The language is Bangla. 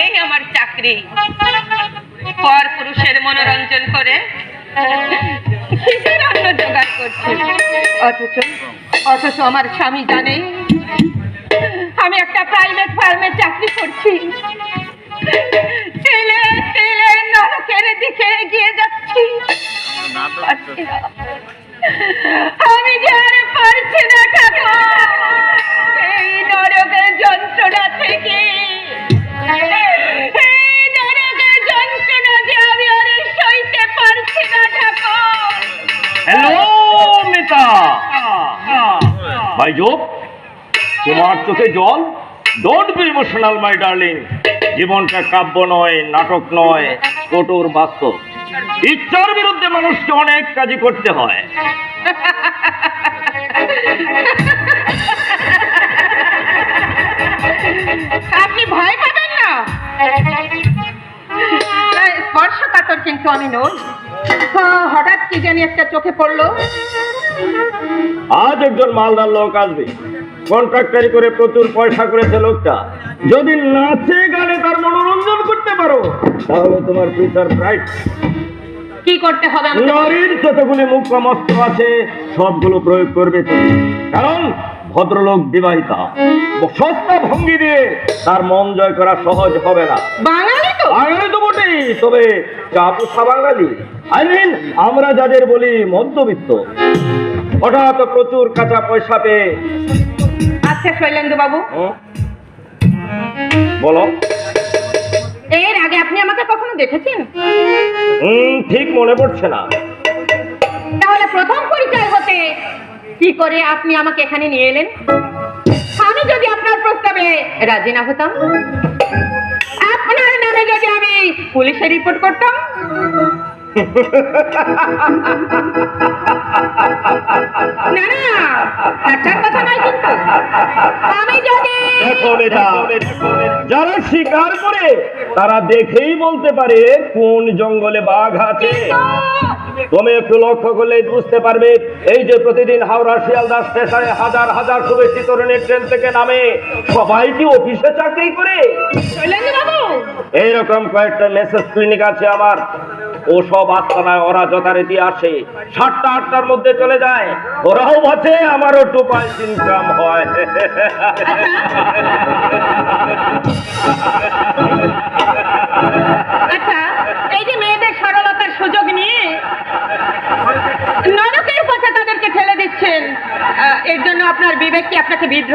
এই আমার চাকরি। পর পুরুষের মনোরঞ্জন করে অথচ আমার স্বামী জানে, আমি একটা প্রাইভেট ফার্মে চাকরি করছি। তেলে তেলে নরকের দিকে এগিয়ে যাচ্ছি। ভাই যোগ তোমার চোখে জল? Don't be emotional my darling জীবনটা কাব্য নয় নাটক নয় কঠোর বাস্তব। ইচ্ছার বিরুদ্ধে মানুষকে অনেক কাজই করতে হয়। আপনি ভয় পাবেন না? এই স্পর্শকাতর কিন্তু আমি নই। হ্যাঁ, হঠাৎ কি জানি একটা চোখে পড়ল। আজ একজন মালদার লোক আসবে। কন্ট্রাক্টারি করে প্রচুর পয়সা করেছে লোকটা। যদি নাচে গানে তার মনোরঞ্জন করতে পারো তাহলে তোমার ফিউচার ব্রাইট কি করতে হবে নারীর যতগুলি মুখ্যমস্ত্র আছে সবগুলো প্রয়োগ করবে তুমি। কারণ ভদ্রলোক বিবাহিতা। সস্তা ভঙ্গি দিয়ে তার মন জয় করা সহজ হবে না। বাঙালি তো? বাঙালি তো বটেই তবে বাঙালি আই মিন আমরা যাদের বলি মধ্যবিত্ত হঠাৎ প্রচুর কাঁচা পয়সা পেয়ে। আচ্ছা শৈলেন্দ্র বাবু? বলো। এর আগে আপনি আমাকে কখনো দেখেছেন? হুম ঠিক মনে পড়ছে না। তাহলে প্রথম পরিচয় হতে কি করে আপনি আমাকে এখানে নিয়ে এলেন? আমি যদি আপনার প্রস্তাবে রাজি না হতাম আপনার নামে যদি আমি পুলিশে রিপোর্ট করতাম না না ঠাট্টার কথা নয় কিন্তু। আমি যদি দেখো নেতা যারা শিকার করে তারা দেখেই বলতে পারে কোন জঙ্গলে বাঘ আছে। তুমি একটু লক্ষ্য করলেই বুঝতে পারবে এই যে প্রতিদিন হাওড়া শিয়ালদা স্টেশনে হাজার হাজার শুভেচ্ছি তরুণের ট্রেন থেকে নামে সবাই কি অফিসে চাকরি করে? এইরকম কয়েকটা মেসেজ ক্লিনিক আছে আমার। ওসব আস্তানায় ওরা যথারীতি আসে সাতটা আটটার মধ্যে চলে যায়। ওরাও বাঁচে আমারও টু পয়েন্ট ইনকাম হয়। আচ্ছা এই যে মেয়েদের সরলতার সুযোগ নিয়ে নরকের পথে তাদেরকে ঠেলে দিচ্ছেন এর জন্য আপনার বিবেক কি আপনাকে বিদ্রোহ